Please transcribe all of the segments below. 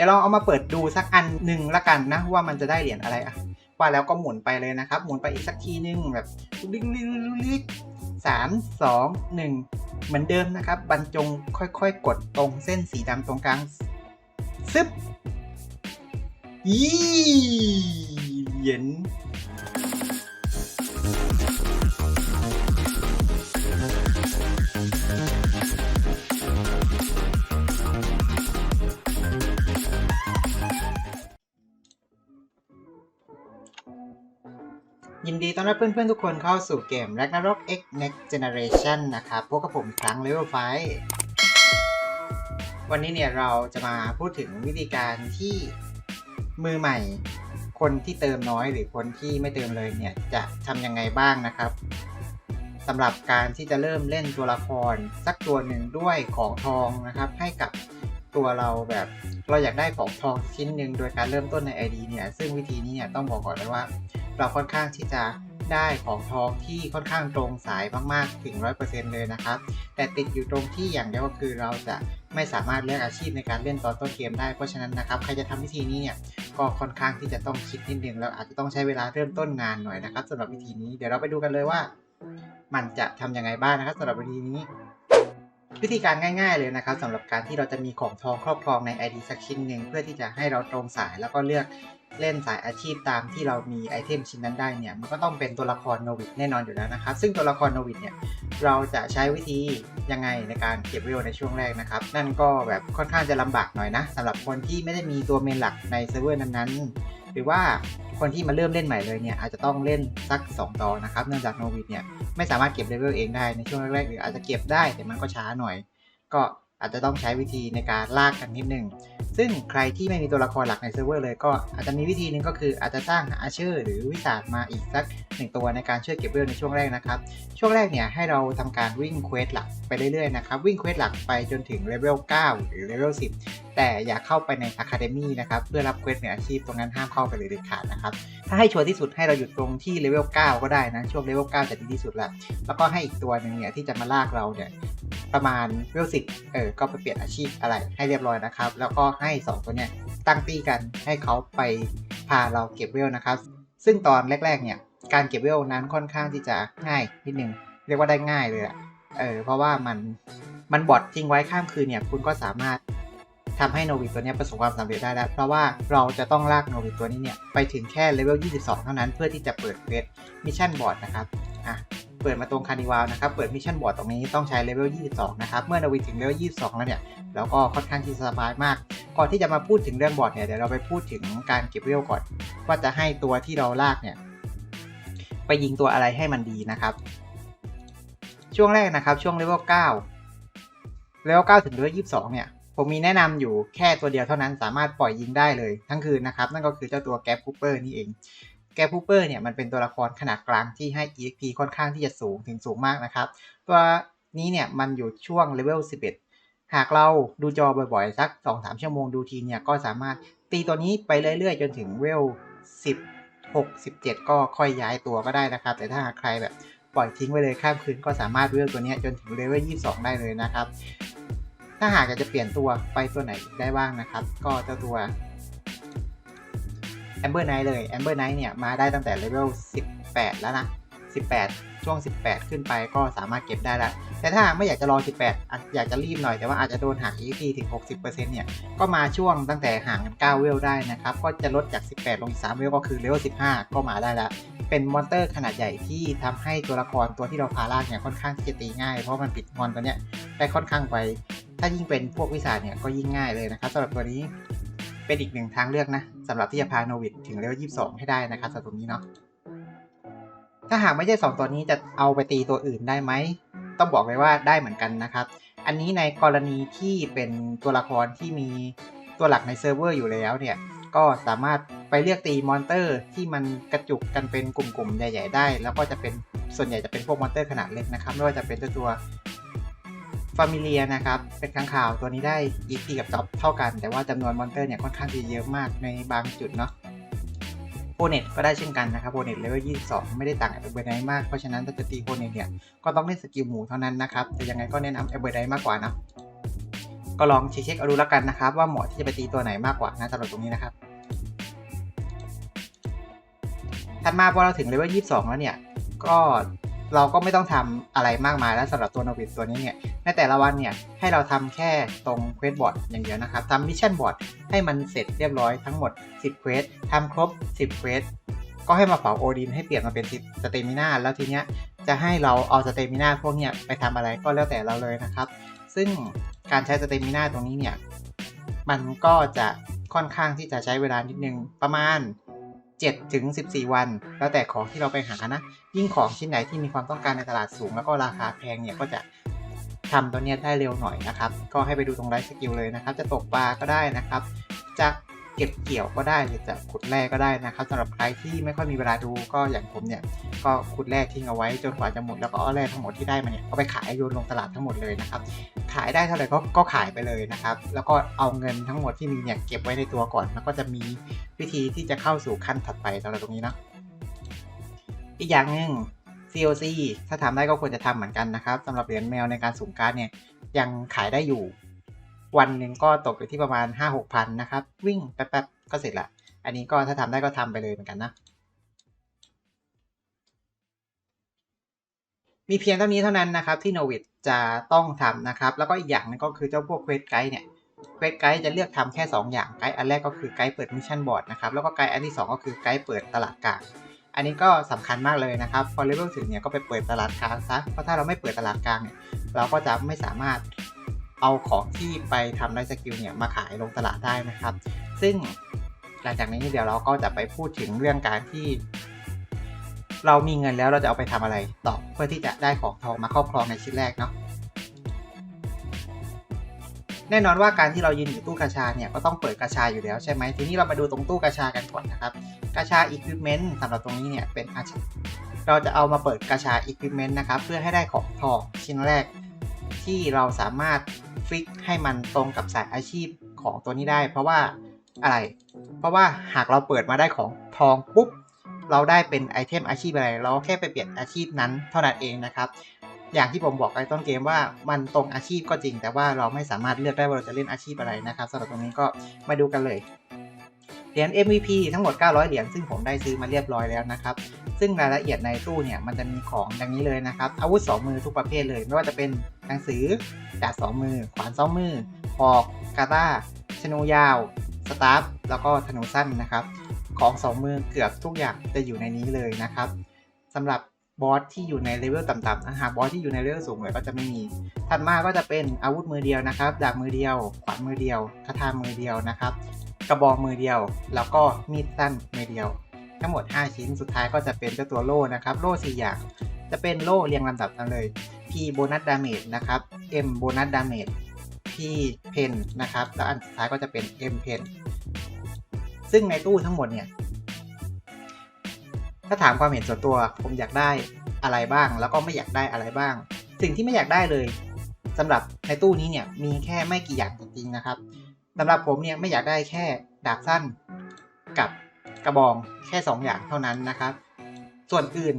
ดี๋ยวเราเอามาเปิดดูสักอันหนึ่งละกันนะ ว่ามันจะได้เหรียญอะไรอะว่าแล้วก็หมุนไปเลยนะครับ หมุนไปอีกสักทีนึงแบบลิกลิกลิกลิกสามสองหนึ่งเหมือนเดิมนะครับ บรรจงค่อยๆ กดตรงเส้นสีดำตรงกลางซึบยี่เหรียญ ยินดีต้อนรับเพื่อนๆทุกคนเข้าสู่เกม Ragnarok X Next Generation นะครับพบกับผมครั้ง Level 5วันนี้เนี่ยเราจะมาพูดถึงวิธีการที่มือใหม่ คนที่เติมน้อยหรือคนที่ไม่เติมเลยเนี่ย จะทำยังไงบ้างนะครับสำหรับการที่จะเริ่มเล่นตัวละครสักตัวหนึ่งด้วยของทองนะครับ ให้กับตัวเราแบบเราอยากได้ของทองชิ้นหนึ่งโดยการเริ่มต้นใน ID เนี่ย ซึ่งวิธีนี้เนี่ยต้องบอกก่อนเลยว่า เราค่อนข้างที่จะได้ของทองที่ค่อนข้างตรงสายมากๆถึง 100%เลยนะครับ แต่ติดอยู่ตรงที่อย่างเดียวก็คือเราจะไม่สามารถเลือกอาชีพในการเล่นตอนต้นเกมได้ เพราะฉะนั้นนะครับ ใครจะทำวิธีนี้เนี่ยก็ค่อนข้างที่จะต้องคิดนิดนึงแล้วอาจจะต้องใช้เวลาเริ่มต้นงานหน่อยนะครับสำหรับวิธีนี้เดี๋ยวเราไปดูกันเลยว่า มันจะทำยังไงบ้างนะครับสำหรับวิธีนี้วิธีการง่าย ๆเลยนะครับสำหรับการที่เราจะมีของทองครอบครองใน ID สักชิ้นหนึ่งเพื่อที่จะให้เราตรงสายแล้วก็เลือก เล่นสายอาชีพตามที่เรามีไอเทมชิ้นนั้นได้เนี่ย มันก็ต้องเป็นตัวละครโนวิดแน่นอนอยู่แล้วนะครับ ซึ่งตัวละครโนวิดเนี่ย เราจะใช้วิธียังไงในการเก็บเวลในช่วงแรกนะครับ นั่นก็แบบค่อนข้างจะลำบากหน่อยนะสำหรับคนที่ไม่ได้มีตัวเมนหลักในเซิร์ฟเวอร์นั้นๆ หรือว่าคนที่มาเริ่มเล่นใหม่เลยเนี่ยอาจจะต้องเล่นสัก 2ต่อนะครับ เนื่องจากโนวิดเนี่ยไม่สามารถเก็บเลเวลเองได้ในช่วงแรกๆหรืออาจจะเก็บได้แต่มันก็ช้าหน่อย ก็ อาจจะต้องใช้วิธีในการลากกันนิดนึง ซึ่งใครที่ไม่มีตัวละครหลักในเซิร์ฟเวอร์เลยก็อาจจะมีวิธีหนึ่งก็คืออาจจะสร้างอาเชอร์หรือวิสาดมาอีกสักหนึ่งตัวในการช่วยเก็บเวลในช่วงแรกนะครับ ช่วงแรกเนี่ยให้เราทำการวิ่งเควสหลักไปเรื่อยๆนะครับวิ่งเควสหลักไปจนถึงเลเวล9หรือเลเวล10 แต่อย่าเข้าไปในอะคาเดมี่นะครับเพื่อรับเควสในอาชีพตรงนั้นห้ามเข้าไปเลยเด็ดขาดนะครับถ้าให้ชัวร์ที่สุดให้เราหยุดตรงที่เลเวล9ก็ได้นะช่วงเลเวล9จะดีที่สุดละแล้วก็ให้อีกตัวหนึ่งเนี่ยที่จะมาลากเราเนี่ยประมาณเวลสิบเออก็ไปเปลี่ยนอาชีพอะไรให้เรียบร้อยนะครับ แล้วก็ให้ 2 ตัวเนี้ยตั้งตี้กันให้เขาไปพาเราเก็บเวลนะครับ ซึ่งตอนแรกๆเนี่ยการเก็บเวลนั้นค่อนข้างที่จะง่ายนิดนึงเรียกว่าได้ง่ายเลยอะเออเพราะว่ามันมันบอดทิ้งไว้ข้ามคืนเนี่ยคุณก็สามารถทำให้โนวิตัวนี้ประสบความสำเร็จได้แล้ว เพราะว่าเราจะต้องลากโนวิตัวนี้เนี่ยไปถึงแค่เลเวล 22 เท่านั้นเพื่อที่จะเปิดเควสมิชชั่นบอร์ดนะครับ อะ เปิดมาตรงคานิวาลนะครับ เปิดมิชชั่นบอร์ดตรงนี้ต้องใช้เลเวล 22 นะครับ เมื่อเราไปถึงเลเวล 22 แล้วเนี่ยแล้วก็ค่อนข้างที่สบายมาก ก่อนที่จะมาพูดถึงเรื่องบอร์ดเนี่ยเดี๋ยวเราไปพูดถึงการเก็บเวลก่อน ว่าจะให้ตัวที่เราลากเนี่ยไปยิงตัวอะไรให้มันดีนะครับ ช่วงแรกนะครับช่วงเลเวล 9 เลเวล 9 ถึงเลเวล 22 เนี่ยผมมีแนะนำอยู่แค่ตัวเดียวเท่านั้นสามารถปล่อยยิงได้เลยทั้งคืนนะครับ นั่นก็คือเจ้าตัวแก๊ปคูเปอร์นี่เอง แกปูเปอร์เนี่ยมันเป็นตัวละครขนาดกลางที่ให้ EXP ค่อนข้างที่จะสูงถึงสูงมากนะครับ ตัวนี้เนี่ยมันอยู่ช่วงเลเวล 11 หากเราดูจอบ่อยๆ สัก 2-3 ชั่วโมงดูทีเนี่ยก็สามารถตีตัวนี้ไปเรื่อยๆ จนถึงเวล16 17 ก็ค่อยย้ายตัวก็ได้นะครับ แต่ถ้าหากใครแบบปล่อยทิ้งไว้เลยข้ามคืนก็สามารถเวลตัวนี้จนถึงเลเวล 22 ได้เลยนะครับ ถ้าหากอยากจะเปลี่ยนตัวไปตัวไหนได้บ้างนะครับ ก็เจ้าตัว แอมเบอร์ไนท์เลยแอมเบอร์ไนท์เนี่ยมาได้ตั้งแต่เลเวล 18 แล้วนะ 18 ช่วง 18 ขึ้นไปก็สามารถเก็บได้แล้วแต่ถ้าไม่อยากจะรอ 18อะอยากจะรีบหน่อยแต่ว่าอาจจะโดนหัก EP ถึง 60%เนี่ย ก็มาช่วงตั้งแต่ห่างกัน 9 เวลได้นะครับ ก็จะลดจาก 18 ลง 3 เวลก็คือเลเวล 15 ก็มาได้แล้วเป็นมอนเตอร์ขนาดใหญ่ที่ทำให้ตัวละครตัวที่เราพาลากเนี่ยค่อนข้างที่จะตีง่าย เพราะมันปิดมอนตัวเนี้ยได้ค่อนข้างไวถ้ายิ่งเป็นพวกวิสาเนี่ยก็ยิ่งง่ายเลยนะครับสำหรับตัวนี้ เป็นอีกหนึ่งทางเลือกนะสำหรับที่จะพาโนวิดถึงเลเวล22ให้ได้นะครับสำหรับตรงนี้เนาะถ้าหากไม่ใช่2ตัวนี้จะเอาไปตีตัวอื่นได้ไหม ต้องบอกเลยว่าได้เหมือนกันนะครับ อันนี้ในกรณีที่เป็นตัวละครที่มีตัวหลักในเซิร์ฟเวอร์อยู่แล้วเนี่ย ก็สามารถไปเรียกตีมอนเตอร์ที่มันกระจุกกันเป็นกลุ่มๆใหญ่ ๆ ได้ แล้วก็จะเป็นส่วนใหญ่จะเป็นพวกมอนเตอร์ขนาดเล็กนะครับ ไม่ว่าจะเป็นตัว ฟามิเลียนะครับ เป็นค้างข่าวตัวนี้ได้ EP กับจ็อบเท่ากัน แต่ว่าจำนวนมอนเตอร์เนี่ยค่อนข้างจะเยอะมากในบางจุดเนาะโ o เน็ตก็ได้เช่นกันนะครับโ o เน็ตเลเวล22 ไม่ได้ต่างกับเอเบอร์ไดมาก เพราะฉะนั้นถ้าจะตีโ o เน็ตเนี่ย ก็ต้องเล่นสกิลหมูเท่านั้นนะครับ แต่ยังไงก็แนะนำเอเบอร์ไดมากกว่านะ ก็ลองเช็คเอาดูแล้วกันนะครับ ว่าเหมาะที่จะไปตีตัวไหนมากกว่านะสำหรับตรงนี้นะครับ ถัดมาพอเราถึงเลเวล22 แล้วเนี่ย ก็ เราก็ไม่ต้องทำอะไรมากมายแล้วสำหรับตัวโนวิดตัวนี้เนี่ยในแต่ละวันเนี่ยให้เราทำแค่ตรงเควสบอร์ดอย่างเดียวนะครับทำมิชชั่นบอร์ดให้มันเสร็จเรียบร้อยทั้งหมด 10เควสทำครบ 10เควสก็ให้มาเผาโอดินให้เปลี่ยนมาเป็นสเตมินาแล้วทีเนี้ยจะให้เราเอาสเตมินาพวกเนี้ยไปทำอะไรก็แล้วแต่เราเลยนะครับ ซึ่งการใช้สเตมินาตรงนี้เนี่ยมันก็จะค่อนข้างที่จะใช้เวลานิดนึงประมาณ 7ถึง14 วัน แล้วแต่ของที่เราไปหานะ ยิ่งของชิ้นไหนที่มีความต้องการในตลาดสูง แล้วก็ราคาแพงเนี่ยก็จะทำตัวเนี้ยได้เร็วหน่อยนะครับ ก็ให้ไปดูตรงไลฟ์สกิลเลยนะครับ จะตกปลาก็ได้นะครับ จาก เก็บเกี่ยวก็ได้หรือจะขุดแร่ก็ได้นะครับสำหรับใครที่ไม่ค่อยมีเวลาดูก็อย่างผมเนี่ยก็ขุดแร่ทิ้งเอาไว้จนกว่าจะหมดแล้วก็เอาแร่ทั้งหมดที่ได้มาเนี่ยเอาไปขายโยนลงตลาดทั้งหมดเลยนะครับขายได้เท่าไหร่ก็ก็ขายไปเลยนะครับ แล้วก็เอาเงินทั้งหมดที่มีเนี่ยเก็บไว้ในตัวก่อน แล้วก็จะมีวิธีที่จะเข้าสู่ขั้นถัดไปสำหรับตรงนี้นะอีกอย่างหนึ่ง COC ถ้าทำได้ก็ควรจะทำเหมือนกันนะครับสำหรับเหรียญแมวในการสุ่มการ์ดเนี่ยยังขายได้อยู่ วันหนึ่งก็ตกอยู่ที่ประมาณ 5 6 พันนะครับ วิ่งแป๊บๆก็เสร็จละ อันนี้ก็ถ้าทำได้ก็ทำไปเลยเหมือนกันนะ มีเพียงเท่านี้เท่านั้นนะครับที่โนวิดจะต้องทำนะครับ แล้วก็อีกอย่างนึงก็คือเจ้าพวกเควสไกด์เนี่ยเควสไกด์จะเลือกทำแค่ 2 อย่างไกด์อันแรกก็คือไกด์เปิดมิชชั่นบอร์ดนะครับแล้วก็ไกด์อันที่ 2 ก็คือไกด์เปิดตลาดกลางอันนี้ก็สำคัญมากเลยนะครับพอเลเวลถึงเนี่ยก็ไปเปิดตลาดกลางซะเพราะถ้าเราไม่เปิดตลาดกลางเนี่ยเราก็จะไม่สามารถ เอาของที่ไปทำไลฟ์สกิลเนี่ยมาขายลงตลาดได้นะครับ ซึ่งหลังจากนี้เดี๋ยวเราก็จะไปพูดถึงเรื่องการที่ เรามีเงินแล้วเราจะเอาไปทำอะไรต่อเพื่อที่จะได้ของทองมาครอบครองในชิ้นแรกเนาะแน่นอนว่าการที่เรายืนอยู่ตู้กาชาเนี่ยก็ต้องเปิดกาชาอยู่แล้วใช่ไหมทีนี้เรามาดูตรงตู้กาชากันก่อนนะครับกาชา Equipment สำหรับตรงนี้เนี่ยเป็นอาชีพเราจะเอามาเปิดกาชา Equipment นะครับ เพื่อให้ได้ของทองชิ้นแรกที่เราสามารถ ฟิกให้มันตรงกับสายอาชีพของตัวนี้ได้ เพราะว่าอะไร เพราะว่าหากเราเปิดมาได้ของทองปุ๊บ เราได้เป็นไอเทมอาชีพอะไร เราแค่ไปเปลี่ยนอาชีพนั้นเท่านั้นเองนะครับ อย่างที่ผมบอกในต้นเกมว่ามันตรงอาชีพก็จริง แต่ว่าเราไม่สามารถเลือกได้ว่าเราจะเล่นอาชีพอะไรนะครับสำหรับตรงนี้ก็มาดูกันเลยเหรียญ MVP ทั้งหมด 900 เหรียญ ซึ่งผมได้ซื้อมาเรียบร้อยแล้วนะครับ ซึ่งรายละเอียดในตู้เนี่ย มันจะมีของดังนี้เลยนะครับ อาวุธ 2 มือทุกประเภทเลย ไม่ว่าจะเป็น หนังสือดาบ2มือ ขวาน2มือหอกกาตาชนูยาว สตาร์ฟแล้วก็ธนูสั้นนะครับ ของ2มือเกือบทุกอย่างจะอยู่ในนี้เลยนะครับสำหรับบอสที่อยู่ในเลเวลต่ำๆนะหากบอสที่อยู่ในเลเวลสูงเลยก็จะไม่มี ถัดมาก็จะเป็นอาวุธมือเดียวนะครับ ดาบมือเดียว ขวานมือเดียวคาถามือเดียวนะครับ กระบองมือเดียว แล้วก็มีดสั้นมือเดียว ทั้งหมด 5 ชิ้น สุดท้ายก็จะเป็นเจ้าตัวโล่นะครับ โล่ 4 อย่าง จะเป็นโล่เรียงลำดับกันเลย P โบนัสดาเมจนะครับ M โบนัสดาเมจ P เพนนะครับ แล้วอันสุดท้ายก็จะเป็น M เพนซึ่งในตู้ทั้งหมดเนี่ย ถ้าถามความเห็นส่วนตัว ผมอยากได้อะไรบ้าง แล้วก็ไม่อยากได้อะไรบ้าง สิ่งที่ไม่อยากได้เลยสำหรับในตู้นี้เนี่ยมีแค่ไม่กี่อย่างจริงๆนะครับสำหรับผมเนี่ยไม่อยากได้แค่ดาบสั้นกับกระบองแค่ 2 อย่างเท่านั้นนะครับ ส่วนอื่น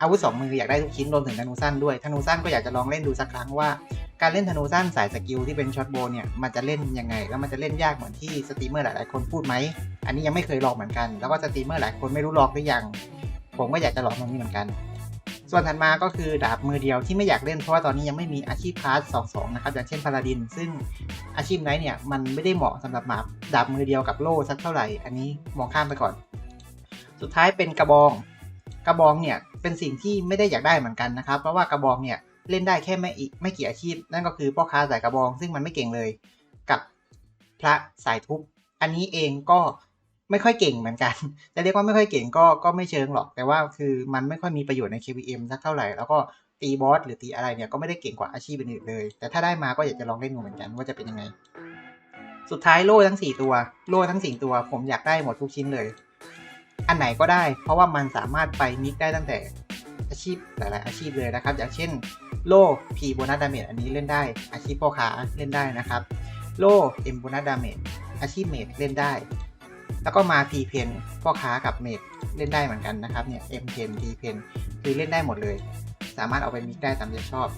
อาวุธสองมืออยากได้ทุกชิ้นรวมถึงธนูสั้นด้วยธนูสั้นก็อยากจะลองเล่นดูสักครั้งว่า การเล่นธนูสั้นสายสกิลที่เป็นช็อตโบเนี่ยมันจะเล่นยังไง แล้วมันจะเล่นยากเหมือนที่สตรีมเมอร์หลายๆคนพูดไหมอันนี้ยังไม่เคยลองเหมือนกัน แล้วก็สตรีมเมอร์หลายคนไม่รู้ลองหรือยัง ผมก็อยากจะลองตรงนี้เหมือนกัน ส่วนถัดมาก็คือดาบมือเดียวที่ไม่อยากเล่นเพราะว่าตอนนี้ยังไม่มีอาชีพคลาสสองนะครับอย่างเช่นพาราดิน ซึ่งอาชีพไหนเนี่ยมันไม่ได้เหมาะสำหรับหมาดาบมือเดียวกับโล่สักเท่าไหร่ อันนี้มองข้ามไปก่อน สุดท้ายเป็นกระบอง กระบองเนี่ยเป็นสิ่งที่ไม่ได้อยากได้เหมือนกันนะครับเพราะว่ากระบองเนี่ยเล่นได้แค่ไม่อีไม่กี่อาชีพ นั่นก็คือพ่อค้าสายกระบอง ซึ่งมันไม่เก่งเลยกับพระสายทุบอันนี้เองก็ไม่ค่อยเก่งเหมือนกัน จะเรียกว่าไม่ค่อยเก่งก็ก็ไม่เชิงหรอก แต่ว่าคือมันไม่ค่อยมีประโยชน์ใน KVM สักเท่าไหร่ แล้วก็ตีบอสหรือตีอะไรเนี่ยก็ไม่ได้เก่งกว่าอาชีพอื่นเลย แต่ถ้าได้มาก็อยากจะลองเล่นดูเหมือนกันว่าจะเป็นยังไง สุดท้ายโล่ทั้ง 4 ตัว โล่ทั้ง 4 ตัว ผมอยากได้หมดทุกชิ้นเลย อันไหนก็ได้ เพราะว่ามันสามารถไปมิกได้ตั้งแต่อาชีพหลายๆอาชีพเลยนะครับ อย่างเช่น โล่พีโบนัสดาเมจอันนี้เล่นได้ อาชีพพ่อค้าเล่นได้นะครับ โล่เอ็มโบนัสดาเมจอาชีพเมดเล่นได้ แล้วก็มาพีเพนพ่อค้ากับเมดเล่นได้เหมือนกันนะครับเนี่ยเอ็มเพนพีเพนคือเล่นได้หมดเลย สามารถเอาไปมิกได้ตามใจชอบ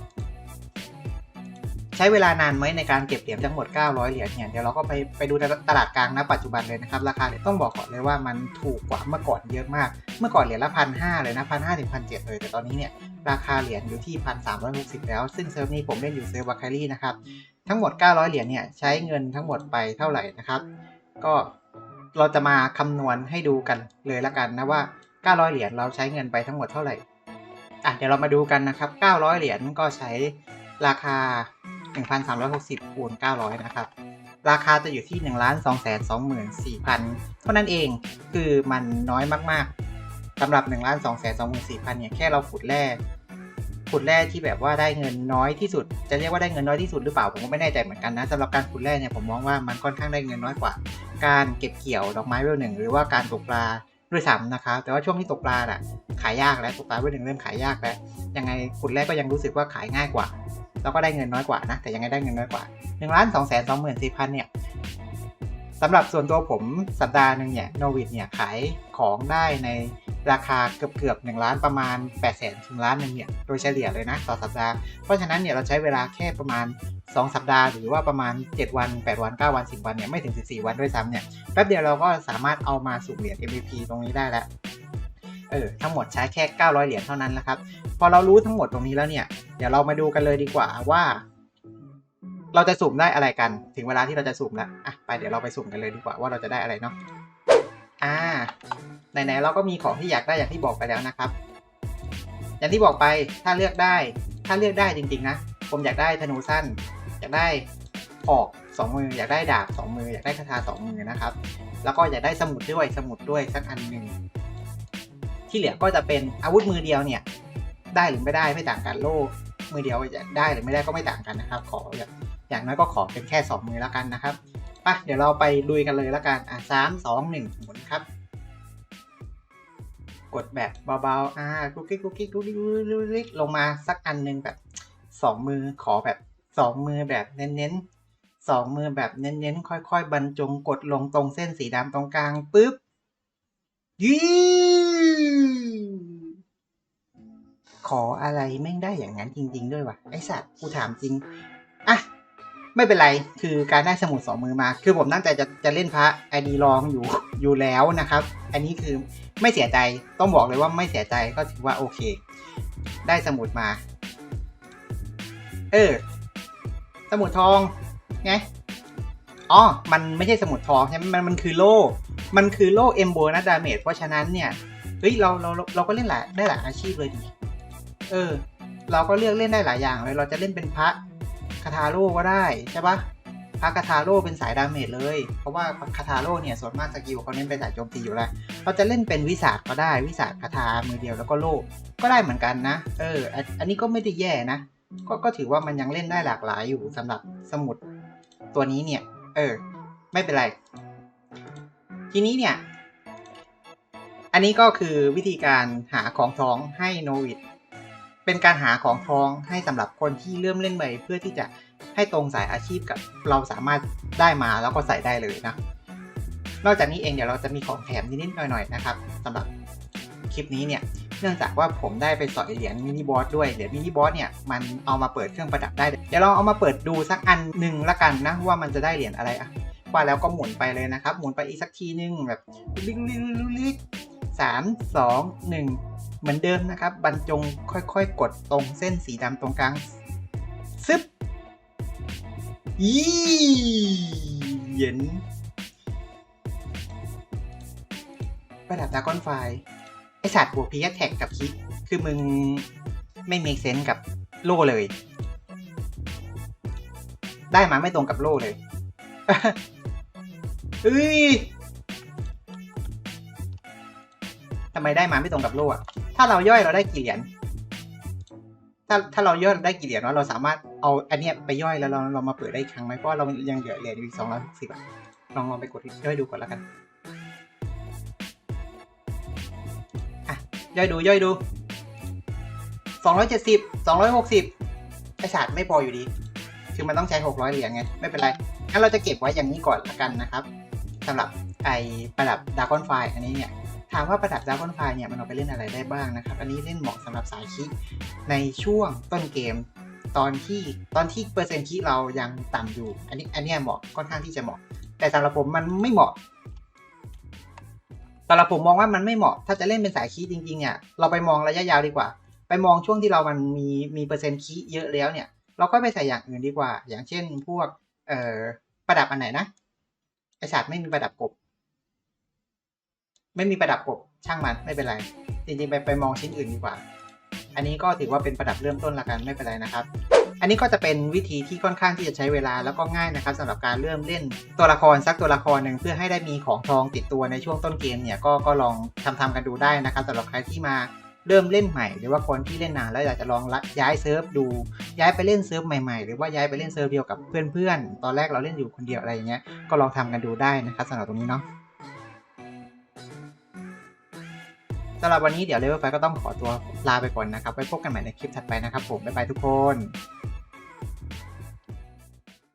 ช้เวลานานไหมในการเก็บเหรียญทั้งหมด 900 เหรียญเนี่ยเดี๋ยวเราก็ไปไปดูตลาดกลางณปัจจุบันเลยนะครับราคาเนี่ยต้องบอกก่อนเลยว่ามันถูกกว่าเมื่อก่อนเยอะมาก เมื่อก่อนเหรียญละพันห้าเลยนะพันห้าถึงพันเจ็ดเลยแต่ตอนนี้เนี่ยราคาเหรียญอยู่ที่พันสามร้อยหกสิบแล้ว ซึ่งเซิร์ฟนี้ผมเล่นอยู่เซิร์ฟวาคารี่นะครับทั้งหมด 900 เหรียญเนี่ยใช้เงินทั้งหมดไปเท่าไหร่นะครับ ก็เราจะมาคำนวณให้ดูกันเลยละกันนะว่า 900 เหรียญเราใช้เงินไปทั้งหมดเท่าไหร่อะเดี๋ยวเรามาดูกันนะครับ 900 เหรียญก็ใช้ราคา 1,360คูณ900 นะครับ ราคาจะอยู่ที่ 1 2 2 4 0 0 0 เท่านั้นเองคือมันน้อยมากๆสำหรับ 1 2 2 4 0 0 0 เนี่ย แค่เราขุดแร่ขุดแร่ที่แบบว่าได้เงินน้อยที่สุด จะเรียกว่าได้เงินน้อยที่สุดหรือเปล่าผมก็ไม่แน่ใจเหมือนกันนะสำหรับการขุดแร่เนี่ยผมมองว่ามันค่อนข้างได้เงินน้อยกว่า การเก็บเกี่ยวดอกไม้เวลหนึ่งหรือว่าการตกปลาด้วยซ้ำนะครับแต่ว่าช่วงที่ตกปลาอะขายยากแล้วตกปลาเวลหนึ่งเริ่มขายยากแล้วยังไงขุดแรกก็ยังรู้สึกว่าขายง่ายกว่า แล้วก็ได้เงินน้อยกว่านะ แต่ยังไงได้เงินน้อยกว่า1นึ่งล้านสองแสนสองหมื่นสี่พันเนี่ยสำหรับส่วนตัวผมสัปดาห์หนึ่งเนี่ยโนวิดเนี่ยขายของได้ในราคาเกือบเกือบหนึ่งล้านประมาณ8ปดแสนถึงล้านหนึ่งเนี่ยโดยเฉลี่ยเลยนะต่อสัปดาห์ เพราะฉะนั้นเนี่ยเราใช้เวลาแค่ประมาณ 2 สัปดาห์ หรือว่าประมาณ 7 วัน 8 วัน 9 วัน 10 วันเนี่ยไม่ถึง 14 วันด้วยซ้ำเนี่ยแป๊บเดียวเราก็สามารถเอามาสุ่มเหรียญ MVP ตรงนี้ได้แล้ว เออทั้งหมดใช้แค่ 900 เหรียญเท่านั้นนะครับ พอเรารู้ทั้งหมดตรงนี้แล้วเนี่ย เดี๋ยวเรามาดูกันเลยดีกว่าว่า เราจะสุ่มได้อะไรกัน ถึงเวลาที่เราจะสุ่มแล้วอะไปเดี๋ยวเราไปสุ่มกันเลยดีกว่าว่าเราจะได้อะไรเนาะอ่าไหนๆเราก็มีของที่อยากได้อย่างที่บอกไปแล้วนะครับ อย่างที่บอกไปถ้าเลือกได้ถ้าเลือกได้จริงๆนะผมอยากได้ธนูสั้น อยากได้หอกสองมืออยากได้ดาบสองมือ อยากได้คาถาสองมือนะครับ แล้วก็อยากได้สมุดด้วยสมุดด้วยสักอันหนึ่ง ที่เหลือก็จะเป็นอาวุธมือเดียวเนี่ยได้หรือไม่ได้ไม่ต่างกันโล่มือเดียวจะได้หรือไม่ได้ก็ไม่ต่างกันนะครับ ขออย่างอย่างน้อยก็ขอเป็นแค่สองมือแล้วกันนะครับไปเดี๋ยวเราไปลุยกันเลยแล้วกันอะสามสองหนึ่งหมุนครับ กดแบบเบาๆอ่ากุ๊กกิ๊กกุ๊กกิ๊กกุ๊กกิ๊กกุ๊กกิ๊กลงมาสักอันหนึ่งแบบสองมือขอแบบสองมือแบบเน้นๆสองมือแบบเน้นๆค่อย ๆ บรรจงกดลงตรงเส้นสีดำตรงกลางปุ๊บยี่ ขออะไรแม่งได้อย่างนั้นจริง ๆ ด้วยวะไอสัตว์กูถามจริงอะไม่เป็นไร คือการได้สมุดสองมือมา คือผมตั้งใจจะจะเล่นพระไอดีลองอยู่อยู่แล้วนะครับ อันนี้คือไม่เสียใจ ต้องบอกเลยว่าไม่เสียใจก็ถือว่าโอเค ได้สมุดมา เออ สมุดทองไง อ๋อ มันไม่ใช่สมุดทองใช่ไหมมันมันคือโล่ มันคือโล่เอมโบนะดาเมจ เพราะฉะนั้นเนี่ย เฮ้ยเราเราเราก็เล่นหลายได้หลายอาชีพเลยดิเออ เราก็เลือกเล่นได้หลายอย่างเลย เราจะเล่นเป็นพระคาทาโร่ก็ได้ใช่ปะพระคาทาโร่เป็นสายดาเมจเลย เพราะว่าคาทาโร่เนี่ยส่วนมากสกิลเขาเน้นไปสายโจมตีอยู่แล้ว เราจะเล่นเป็นวิสาก็ได้วิสาคาถามือเดียวแล้วก็โล่ก็ได้เหมือนกันนะ เออ อันนี้ก็ไม่ได้แย่นะ ก็ก็ถือว่ามันยังเล่นได้หลากหลายอยู่สำหรับสมุดตัวนี้เนี่ย เออ ไม่เป็นไร ทีนี้เนี่ย อันนี้ก็คือวิธีการหาของท้องให้โนวิดเป็นการหาของท้องให้สำหรับคนที่เริ่มเล่นใหม่ เพื่อที่จะให้ตรงสายอาชีพกับเราสามารถได้มาแล้วก็ใส่ได้เลยนะ นอกจากนี้เองเดี๋ยวเราจะมีของแถมนิดๆหน่อยๆนะครับ สำหรับคลิปนี้เนี่ยเนื่องจากว่าผมได้ไปสอยเหรียญมินิบอสด้วยเหรียญมินิบอสเนี่ยมันเอามาเปิดเครื่องประดับได้ เดี๋ยวเราเอามาเปิดดูสักอันหนึ่งละกันนะว่ามันจะได้เหรียญอะไรอะว่าแล้วก็หมุนไปเลยนะครับ หมุนไปอีกสักทีนึงแบบลิงลิกลิก 3 2 1 เหมือนเดิมนะครับ บรรจงค่อยๆ กดตรงเส้นสีดำตรงกลาง ซึบยี่เย็นประดับดาก้อนไฟไอสัตว์บวกพีแท็กกับคิด คือมึงไม่มีเซนกับโล่เลย ได้มาไม่ตรงกับโล่เลยเอ้ย ทำไมได้มาไม่ตรงกับโล่อะถ้าเราย่อยเราได้กี่เหรียญถ้าถ้าเราย่อยเราได้กี่เหรียญว่าเราสามารถเอาอันเนี้ยไปย่อยแล้วเราเรามาเปิดได้อีกครั้งไหมเพราะเรายังเหลือเหรียญอีกสองร้อยหกสิบอะลองลองไปกดย่อยดูก่อนแล้วกันย่อยดูย่อยดูสองร้อยเจ็ดสิบสองร้อยหกสิบไอศาสตร์ไม่พออยู่ดี คือมันต้องใช้หกร้อยเหรียญไงไม่เป็นไรงั้นเราจะเก็บไว้อย่างนี้ก่อนละกันนะครับสำหรับไอประดับดากอนไฟอันนี้เนี่ย ถามว่าประดับดากอนไฟเนี่ยมันเอาไปเล่นอะไรได้บ้างนะครับ อันนี้เล่นเหมาะสำหรับสายคิในช่วงต้นเกม ตอนที่ตอนที่เปอร์เซ็นต์คีย์เรายังต่ำอยู่ อันนี้อันนี้เหมาะค่อนข้างที่จะเหมาะ แต่สำหรับผมมันไม่เหมาะสำหรับผมมองว่ามันไม่เหมาะ ถ้าจะเล่นเป็นสายคีจริงๆเนี่ยเราไปมองระยะยาวดีกว่า ไปมองช่วงที่เรามันมีมีเปอร์เซ็นต์คีเยอะแล้วเนี่ย เราก็ไปใส่อย่างอื่นดีกว่า อย่างเช่น พวกเอ่อประดับอันไหนนะไอสัตว์ไม่มีประดับกบ ไม่มีประดับกบช่างมันไม่เป็นไร จริงๆ ไปไปมองชิ้นอื่นดีกว่า อันนี้ก็ถือว่าเป็นประดับเริ่มต้นละกันไม่เป็นไรนะครับ อันนี้ก็จะเป็นวิธีที่ค่อนข้างที่จะใช้เวลาแล้วก็ง่ายนะครับสำหรับการเริ่มเล่นตัวละครสักตัวละครหนึ่งเพื่อให้ได้มีของทองติดตัวในช่วงต้นเกมเนี่ยก็ก็ลองทำทำกันดูได้นะครับสำหรับใครที่มาเริ่มเล่นใหม่ หรือว่าคนที่เล่นนานแล้วอยากจะลองย้ายเซิร์ฟดู ย้ายไปเล่นเซิร์ฟใหม่ๆ หรือว่าย้ายไปเล่นเซิร์ฟเดียวกับเพื่อนๆ ตอนแรกเราเล่นอยู่คนเดียวอะไรอย่างเงี้ยก็ลองทำกันดูได้นะครับสำหรับตรงนี้เนาะ สำหรับวันนี้เดี๋ยวเลเวลไฟก็ต้องขอตัวลาไปก่อนนะครับไว้พบกันใหม่ในคลิปถัดไปนะครับผมบ๊ายบายทุกคน